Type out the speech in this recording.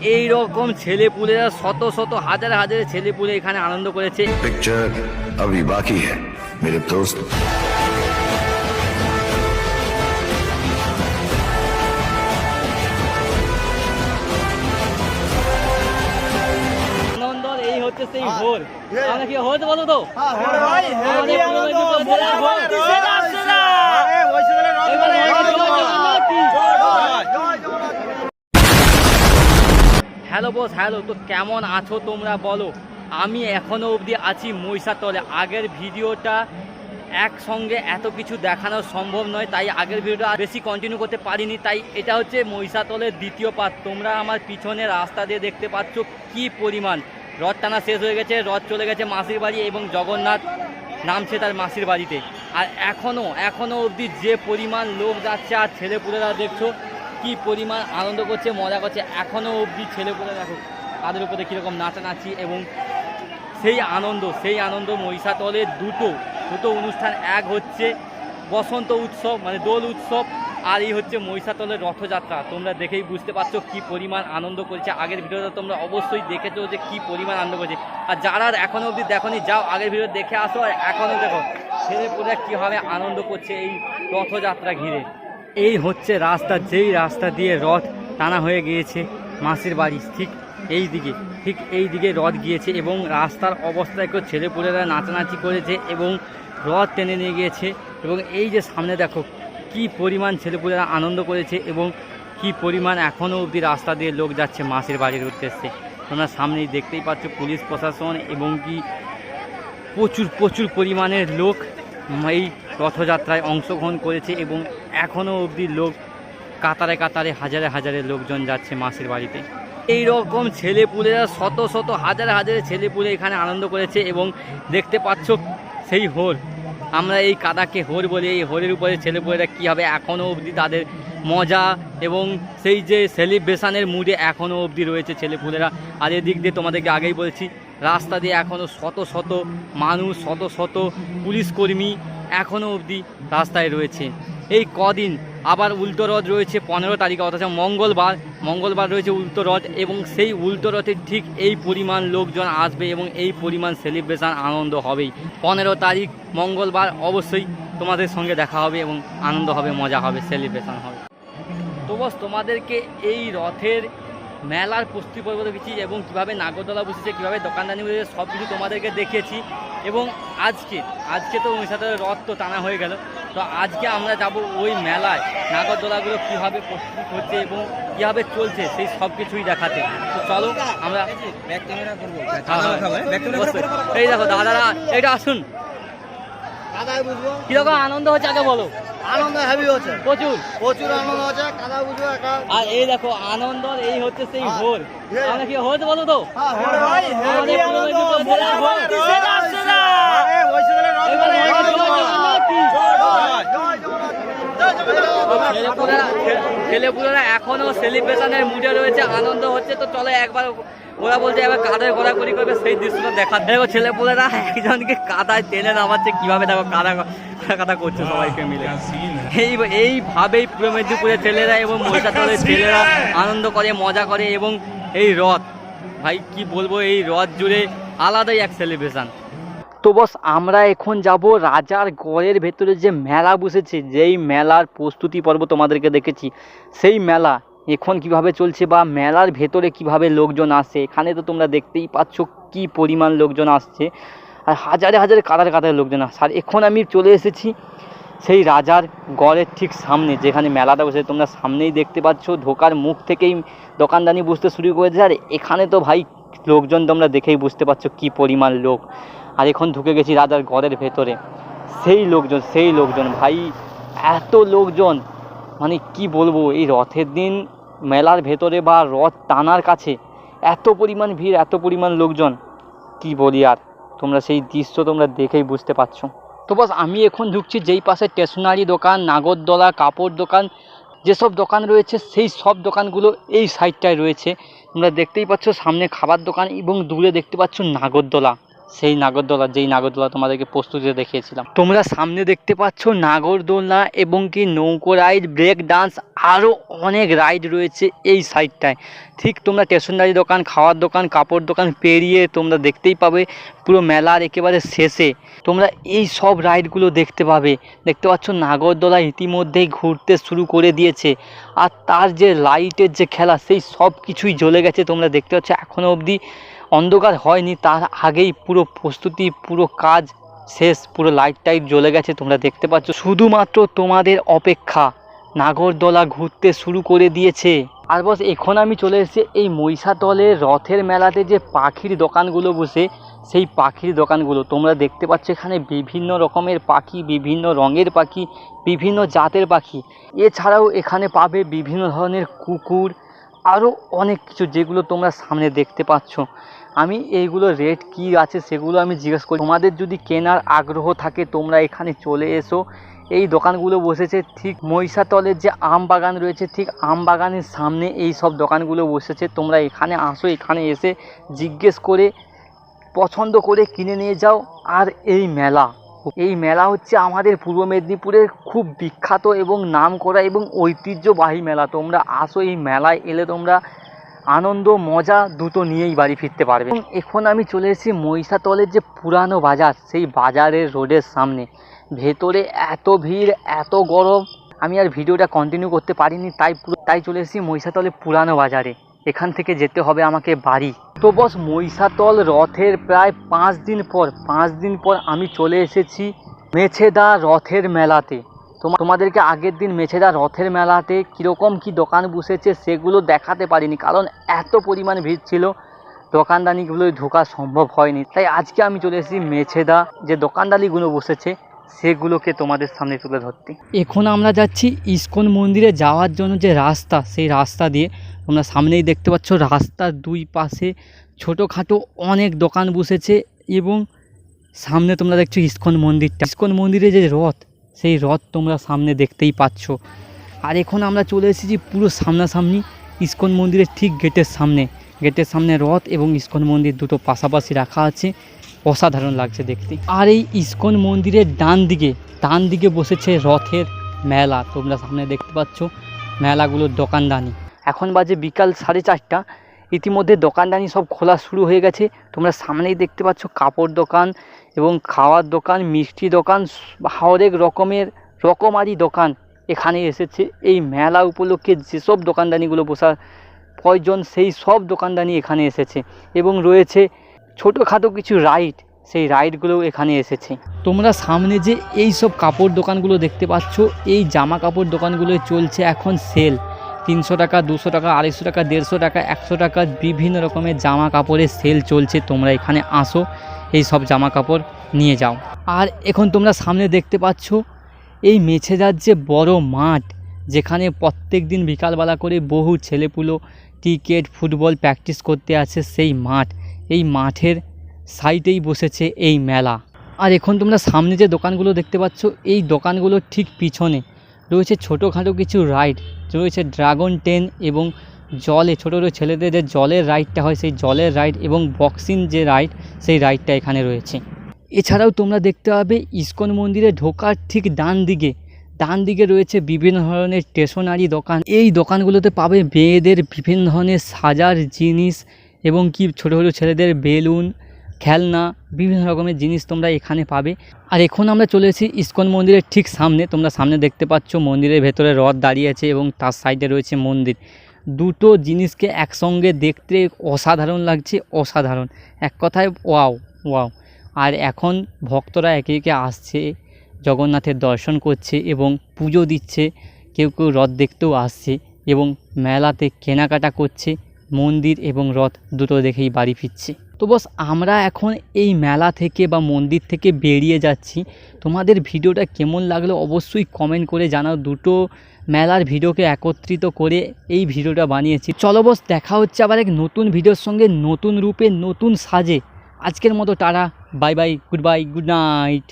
এই রকম ছেলেপুলেরা শত শত হাজার হাজার ছেলেপুলে এখানে আনন্দ করেছে पिक्चर अभी बाकी है मेरे दोस्त আনন্দর এই হচ্ছে সেই ভোর আমরা কি হতে বলো তো হ্যালো বস, হ্যালো, তো কেমন আছো তোমরা বলো? আমি এখনও অবধি আছি মহিষাতলে। আগের ভিডিওটা একসঙ্গে এত কিছু দেখানো সম্ভব নয়, তাই আগের ভিডিওটা বেশি কন্টিনিউ করতে পারিনি। তাই এটা হচ্ছে মহিষাতলের দ্বিতীয় পার্ট তোমরা আমার পিছনে রাস্তা দিয়ে দেখতে পাচ্ছ কি পরিমাণ। রথ টানা শেষ হয়ে গেছে, রথ চলে গেছে মাসির বাড়ি এবং জগন্নাথ নামছে তার মাসির বাড়িতে। আর এখনও এখনও অবধি যে পরিমাণ লোক যাচ্ছে, আর ছেলেপুলেরা দেখছ কি পরিমাণ আনন্দ করছে, মজা করছে এখনও অবধি ছেলেপুলে দেখো, তাদের উপরে কীরকম নাচানাচি এবং সেই আনন্দ সেই আনন্দ মহিষাতলে দুটো দুটো অনুষ্ঠান, এক হচ্ছে বসন্ত উৎসব মানে দোল উৎসব, আর এই হচ্ছে মহিষাতলের রথযাত্রা। তোমরা দেখেই বুঝতে পারছ কি পরিমাণ আনন্দ করেছে। আগের ভিডিওতে তোমরা অবশ্যই দেখেছ যে কি পরিমাণ আনন্দ করেছে। আর যারা এখনও অবধি দেখোনি, যাও আগের ভিডিও দেখে আসো আর এখনও দেখো ছেলেপুলে কীভাবে আনন্দ করছে এই রথযাত্রা ঘিরে। এই হচ্ছে রাস্তা, যেই রাস্তা দিয়ে রথ টানা হয়ে গিয়েছে মাসির বাড়ি, ঠিক এই দিকে, ঠিক এই দিকে রথ গিয়েছে এবং রাস্তার অবস্থা একটু ছেলেপুলেরা নাচানাচি করেছে এবং রথ টেনে নিয়ে গিয়েছে এবং এই যে সামনে দেখো, কি পরিমাণ ছেলেপুলেরা আনন্দ করেছে এবং কি পরিমাণ এখনও অবধি রাস্তা দিয়ে লোক যাচ্ছে মাসির বাড়ির উদ্দেশ্যে। তোমরা সামনেই দেখতেই পাচ্ছ পুলিশ প্রশাসন এবং কি প্রচুর প্রচুর পরিমাণের লোক এই রথযাত্রায় অংশগ্রহণ করেছে এবং এখনও অবধি লোক কাতারে কাতারে, হাজারে হাজারে লোকজন যাচ্ছে মাসির বাড়িতে। এই রকম ছেলেপুলেরা শত শত, হাজার হাজার ছেলেপুলে এখানে আনন্দ করেছে এবং দেখতে পাচ্ছ সেই হোর। আমরা এই কাদাকে হোর বলি, এই হোরের উপরে ছেলেপুলেরা কী হবে এখনও অবধি তাদের মজা এবং সেই যে সেলিব্রেশনের মুডে এখনও অবধি রয়েছে ছেলেপুলেরা আর এদিক দিয়ে তোমাদেরকে আগেই বলছি, রাস্তা দিয়ে এখনও শত শত মানুষ, শত শত পুলিশ কর্মী এখনও অবধি রাস্তায় রয়েছে। এই কদিন আবার উল্টো রথ রয়েছে পনেরো তারিখ, অর্থাৎ মঙ্গলবার মঙ্গলবার রয়েছে উল্টো রথ এবং সেই উল্টো রথে ঠিক এই পরিমাণ লোকজন আসবে এবং এই পরিমাণ সেলিব্রেশন আনন্দ হবেই। পনেরো তারিখ, মঙ্গলবার অবশ্যই তোমাদের সঙ্গে দেখা হবে এবং আনন্দ হবে, মজা হবে সেলিব্রেশন হবে। তো বস, তোমাদেরকে এই রথের মেলার প্রস্তুতি পর্ব দেখেছি এবং কীভাবে নাগরদোলা বসেছে, কীভাবে দোকানদানি বসেছে সব কিছু তোমাদেরকে দেখেছি এবং আজকে আজকে তো ওই সাথে রথ তো টানা হয়ে গেল। তো আজকে আমরা যাব ওই মেলায়। নাগরদোলাগুলো কীভাবে প্রস্তুতি করছে এবং কীভাবে চলছে সেই সব কিছুই দেখাতে। তো চলো আমরা করব। হ্যাঁ, হ্যাঁ। এই দেখো দাদারা এটা আসুন। কীরকম আনন্দ হচ্ছে আগে বলো। আনন্দ হেভি হচ্ছে। প্রচুর। প্রচুর আনন্দ হচ্ছে কাদা একটা আর এই দেখো আনন্দ এই হচ্ছে সেই হ্যাঁ। হ্যাঁ। আমরা কি হতে বলো তো হ্যাঁ, হ্যাঁ, ভাই, আমাদের heavy পুরো আনন্দ, মেদিনীপুর জেলার ভোর। কিসের আসছে না? আরে, বৈশাখের রথ এবারে জয় এবারে জয় জগন্নাথ। জগন্নাথ কি? জয় জগন্নাথ, জয় জগন্নাথ, জয় জগন্নাথ। ছেলেপুলেরা ছেলেপুলেরা এখনও সেলিব্রেশনের মুডে রয়েছে, আনন্দ হচ্ছে, তো চলে একবার ওরা বলছে, এবার কাদায় ঘোরাঘুরি করবে, সেই দৃশ্যটা দেখা দেখো ছেলেপুলেরা, একজনকে কাদায় টেনে নামাচ্ছে, কীভাবে দেখো কাদা কাদা করছে সবাইকে মিলে এই এইভাবেই পূর্ব মেদিনীপুরের ছেলেরা এবং মহিষাদলের ছেলেরা আনন্দ করে, মজা করে, এবং এই রথ, ভাই কি বলব, এই রথ জুড়ে আলাদাই এক সেলিব্রেশন তো বস, আমরা এখন যাব রাজার গড়ের ভেতরে যে মেলা বসেছে, যেই মেলার প্রস্তুতি পর্ব তোমাদেরকে দেখেছি। সেই মেলা এখন কীভাবে চলছে বা মেলার ভেতরে কীভাবে লোকজন আসে, এখানে তো তোমরা দেখতেই পাচ্ছ কি পরিমাণ লোকজন আসছে। আর হাজারে হাজারে কাতারে কাতারে লোকজন আসছে। আর এখন আমি চলে এসেছি সেই রাজার গড়ের ঠিক সামনে, যেখানে মেলাটা বসে তোমরা সামনেই দেখতে পাচ্ছ, ঢোকার মুখ থেকেই দোকানদানি বুঝতে শুরু করেছে। আর এখানে তো ভাই লোকজন তোমরা দেখেই বুঝতে পারছ কি পরিমাণ লোক। আর এখন ঢুকে গেছি রাজার ঘরের ভেতরে। সেই লোকজন সেই লোকজন, ভাই, এত লোকজন। মানে কি বলব, এই রথের দিন মেলার ভেতরে বা রথ টানার কাছে এত পরিমাণ ভিড়, এত পরিমাণ লোকজন। কি বলি আর, তোমরা সেই দৃশ্য তোমরা দেখেই বুঝতে পারছ। তো বস, আমি এখন ঢুকছি যেই পাশে স্টেশনারি দোকান, নাগরদোলা, কাপড় দোকান, যেসব দোকান রয়েছে, সেই সব দোকানগুলো এই সাইডটায় রয়েছে। তোমরা দেখতেই পাচ্ছ সামনে খাবার দোকান এবং দূরে দেখতে পাচ্ছ নাগরদোলা। সেই নাগরদোলা, যেই নাগরদোলা তোমাদেরকে প্রস্তুতিতে দেখিয়েছিলাম। তোমরা সামনে দেখতে পাচ্ছ নাগরদোলা এবং কি নৌকো রাইড, ব্রেক ডান্স আরও অনেক রাইড রয়েছে এই সাইডটায়। ঠিক তোমরা স্টেশনারি দোকান, খাওয়ার দোকান, কাপড় দোকান পেরিয়ে তোমরা দেখতেই পাবে পুরো মেলার একেবারে শেষে। তোমরা এই সব রাইডগুলো দেখতে পাবে। দেখতে পাচ্ছ নাগরদোলা ইতিমধ্যেই ঘুরতে শুরু করে দিয়েছে। আর তার যে লাইটের যে খেলা, সেই সব কিছুই জ্বলে গেছে তোমরা দেখতে পাচ্ছ এখনও অবধি। অন্ধকার হয়নি, তার আগেই পুরো প্রস্তুতি, পুরো কাজ শেষ, পুরো লাইট টাইট জ্বলে গেছে, তোমরা দেখতে পাচ্ছ। শুধুমাত্র তোমাদের অপেক্ষা, নাগরদোলা ঘুরতে শুরু করে দিয়েছে। আর বস, এখন আমি চলে এসেছি এই মহিষাতলের রথের মেলাতে যে পাখির দোকানগুলো বসে, সেই পাখির দোকানগুলো। তোমরা দেখতে পাচ্ছ এখানে বিভিন্ন রকমের পাখি, বিভিন্ন রঙের পাখি, বিভিন্ন জাতের পাখি। এছাড়াও এখানে পাবে বিভিন্ন ধরনের কুকুর আরও অনেক কিছু যেগুলো তোমরা সামনে দেখতে পাচ্ছ। আমি এইগুলো রেট কি আছে সেগুলো আমি জিজ্ঞেস করি। তোমাদের যদি কেনার আগ্রহ থাকে, তোমরা এখানে চলে এসো। এই দোকানগুলো বসেছে ঠিক মহিষাতলের যে আম বাগান রয়েছে, ঠিক আম বাগানের সামনে এই সব দোকানগুলো বসেছে। তোমরা এখানে আসো, এখানে এসে জিজ্ঞেস করে, পছন্দ করে কিনে নিয়ে যাও। আর এই মেলা এই মেলা হচ্ছে আমাদের পূর্ব মেদিনীপুরের খুব বিখ্যাত এবং নাম করা এবং ঐতিহ্যবাহী মেলা। তোমরা আসো এই মেলায়, এলে তোমরা আনন্দ, মজা দুটো নিয়েই বাড়ি ফিরতে পারবে। এখন আমি চলে এসেছি মহিষাতলের যে পুরানো বাজার, সেই বাজারের রোডের সামনে। ভেতরে এত ভিড়, এত গরম। আমি আর ভিডিওটা কন্টিনিউ করতে পারিনি, তাই তাই চলে এসেছি মহিষাতলের পুরানো বাজারে। এখান থেকে যেতে হবে আমাকে বাড়ি। তো বস, মহিষাতল রথের প্রায় পাঁচ দিন পর, পাঁচ দিন পর আমি চলে এসেছি মেছেদা রথের মেলাতে। তোমা তোমাদেরকে আগের দিন মেছেদা রথের মেলাতে কীরকম কি দোকান বসেছে সেগুলো দেখাতে পারিনি, কারণ এত পরিমাণ ভিড় ছিল, দোকানদানিগুলোয় ঢোকা সম্ভব হয়নি। তাই আজকে আমি চলে এসেছি মেছেদা যে দোকানদানিগুলো বসেছে সেগুলোকে তোমাদের সামনে তুলে ধরতে। এখন আমরা যাচ্ছি ইস্কন মন্দিরে যাওয়ার জন্য যে রাস্তা, সেই রাস্তা দিয়ে। তোমরা সামনেই দেখতে পাচ্ছ রাস্তার দুই পাশে ছোটোখাটো অনেক দোকান বসেছে এবং সামনে তোমরা দেখছ ইস্কন মন্দিরটা। ইসকন মন্দিরে যে রথ, সেই রথ তোমরা সামনে দেখতেই পাচ্ছ। আর এখন আমরা চলে এসেছি পুরো সামনাসামনি ইস্কন মন্দিরের ঠিক গেটের সামনে। গেটের সামনে রথ এবং ইস্কন মন্দির দুটো পাশাপাশি রাখা আছে। অসাধারণ লাগছে দেখতে। আর এই ইস্কন মন্দিরের ডান দিকে ডান দিকে বসেছে রথের মেলা। তোমরা সামনে দেখতে পাচ্ছ মেলাগুলোর দোকানদানি। এখন বাজে বিকাল সাড়ে চারটা। ইতিমধ্যে দোকানদানি সব খোলা শুরু হয়ে গেছে। তোমরা সামনেই দেখতে পাচ্ছ কাপড় দোকান এবং খাওয়ার দোকান, মিষ্টি দোকান, হরেক রকমের রকমারি দোকান এখানে এসেছে। এই মেলা উপলক্ষে যেসব দোকানদানিগুলো বসার প্রয়োজন, সেই সব দোকানদানি এখানে এসেছে। এবং রয়েছে ছোটোখাটো কিছু রাইড সেই রাইডগুলোও এখানে এসেছে। তোমরা সামনে যে এই সব কাপড় দোকানগুলো দেখতে পাচ্ছ, এই জামা কাপড় দোকানগুলোয় চলছে এখন সেল তিনশো টাকা, দুশো টাকা, আড়াইশো টাকা, দেড়শো টাকা, একশো টাকা, বিভিন্ন রকমের জামা কাপড়ের সেল চলছে। তোমরা এখানে আসো, এই সব জামা কাপড় নিয়ে যাও। আর এখন তোমরা সামনে দেখতে পাচ্ছ, এই মেছেদার যে বড় মাঠ, যেখানে প্রত্যেক দিন বিকালবেলা করে বহু ছেলেপুলো ক্রিকেট ফুটবল প্র্যাকটিস করতে আসে সেই মাঠ। এই মাঠের সাইডেই বসেছে এই মেলা। আর এখন তোমরা সামনে যে দোকানগুলো দেখতে পাচ্ছ, এই দোকানগুলোর ঠিক পিছনে রয়েছে ছোটোখাটো কিছু রাইড। রয়েছে ড্রাগন টেন এবং জলে, ছোটো ছোটো ছেলেদের যে জলের রাইডটা হয়, সেই জলের রাইড এবং বক্সিং যে রাইড, সেই রাইডটা এখানে রয়েছে। এছাড়াও তোমরা দেখতে পাবে ইস্কন মন্দিরে ঢোকার ঠিক ডান দিকে ডান দিকে রয়েছে বিভিন্ন ধরনের স্টেশনারি দোকান। এই দোকানগুলোতে পাবে মেয়েদের বিভিন্ন ধরনের সাজার জিনিস এবং কি ছোটো ছোটো ছেলেদের বেলুন, খেলনা, বিভিন্ন রকমের জিনিস তোমরা এখানে পাবে। আর এখন আমরা চলে এসেছি ইস্কন মন্দিরের ঠিক সামনে। তোমরা সামনে দেখতে পাচ্ছ মন্দিরের ভেতরে রথ দাঁড়িয়ে আছে এবং তার সাইডে রয়েছে মন্দির। দুটো জিনিসকে একসঙ্গে দেখতে অসাধারণ লাগছে, অসাধারণ। এক কথায় ওয়াও ওয়াও। আর এখন ভক্তরা একে একে আসছে, জগন্নাথের দর্শন করছে এবং পুজো দিচ্ছে। কেউ কেউ রথ দেখতেও আসছে এবং মেলাতে কেনাকাটা করছে। মন্দির এবং রথ দুটো দেখেই বাড়ি ফিরছে। তো বস, আমরা এখন এই মেলা থেকে বা মন্দির থেকে বেরিয়ে যাচ্ছি। তোমাদের ভিডিওটা কেমন লাগল অবশ্যই কমেন্ট করে জানাও। দুটো মেলার ভিডিওকে একত্রিত করে এই ভিডিওটা বানিয়েছি। চলো বস, দেখা হচ্ছে আবার এক নতুন ভিডিওর সঙ্গে, নতুন রূপে, নতুন সাজে। আজকের মতো tata bye bye goodbye good night